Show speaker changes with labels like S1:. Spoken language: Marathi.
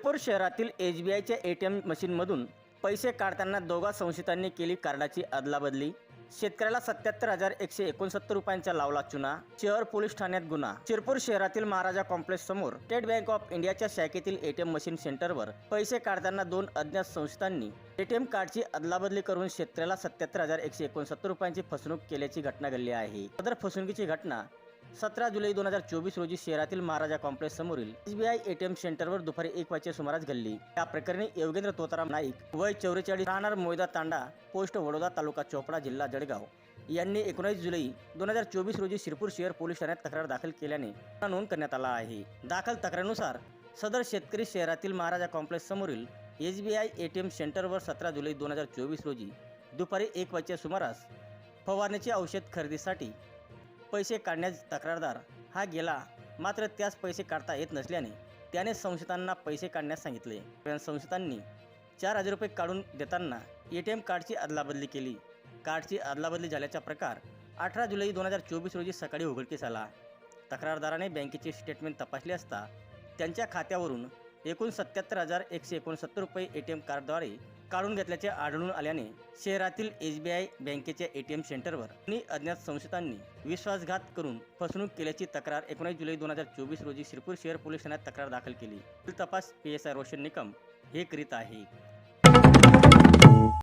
S1: शिरपूर शहरातील एस बी आयच्या ए टी एम मशीनमधून पैसे काढताना दोघा संशयितांनी केली कार्डाची अदलाबदली. शेतकऱ्याला सत्याहत्तर हजार एकशे एकोणसत्तर रुपयांचा लावला चुना. शहर पोलीस ठाण्यात गुन्हा. शिरपूर शहरातील महाराजा कॉम्प्लेक्स समोर स्टेट बँक ऑफ इंडियाच्या शाखेतील एटीएम मशीन सेंटरवर पैसे काढताना दोन अज्ञात संस्थांनी एटीएम कार्डची अदलाबदली करून शेतकऱ्याला सत्याहत्तर हजार एकशे एकोणसत्तर रुपयांची फसवणूक केल्याची घटना घडली आहे. सदर फसवणुकीची घटना सतरा जुलै दोन हजार चोवीस रोजी शहरातील महाराजा कॉम्प्लेक्स समोरील एसबीआय एटीएम सेंटरवर दुपारी एक वाजच्या सुमारास घडली या प्रकरणी योगेंद्र तोताराम नाईक वय चौवेचाळीस राहणार मोयदा तांडा पोस्ट वडोदा तालुका चोपडा जिल्हा जळगाव. यांनी एकोणीस जुलै दोन हजार चोवीस रोजी शिरपूर शहर पोलीस ठाण्यात तक्रार दाखल केल्याने नोंद करण्यात आला आहे. दाखल तक्रारीनुसार सदर शेतकरी शहरातील महाराजा कॉम्प्लेक्स समोरील S B I A T M सेंटरवर सतरा जुलै दोन हजार चोवीस रोजी दुपारी एक वाजच्या सुमारास फवारणीचे औषध खरेदीसाठी पैसे काढण्यास तक्रारदार हा गेला. मात्र त्यास पैसे काढता येत नसल्याने त्याने संशयितांना पैसे काढण्यास सांगितले. संशयितांनी चार हजार रुपये काढून देताना ए टी एम कार्डची अदलाबदली केली. कार्डची अदलाबदली झाल्याचा प्रकार अठरा जुलै दोन हजार चोवीस रोजी सकाळी उघडकीस आला. तक्रारदाराने बँकेचे स्टेटमेंट तपासले असता त्यांच्या खात्यावरून एकूण सत्याहत्तर हजार एकशे एकोणसत्तर रुपये ए टी एम कार्डद्वारे काढून घेतल्याचे आढळून आल्याने शहरातील एस बी आय बँकेच्या ए टी एम सेंटरवर आणि अज्ञात संशयितांनी विश्वासघात करून फसवणूक केल्याची तक्रार एकोणीस जुलै दोन हजार चोवीस रोजी शिरपूर शहर पोलीस ठाण्यात तक्रार दाखल केली. तपास P S I Roshan Nikam हे करीत आहे.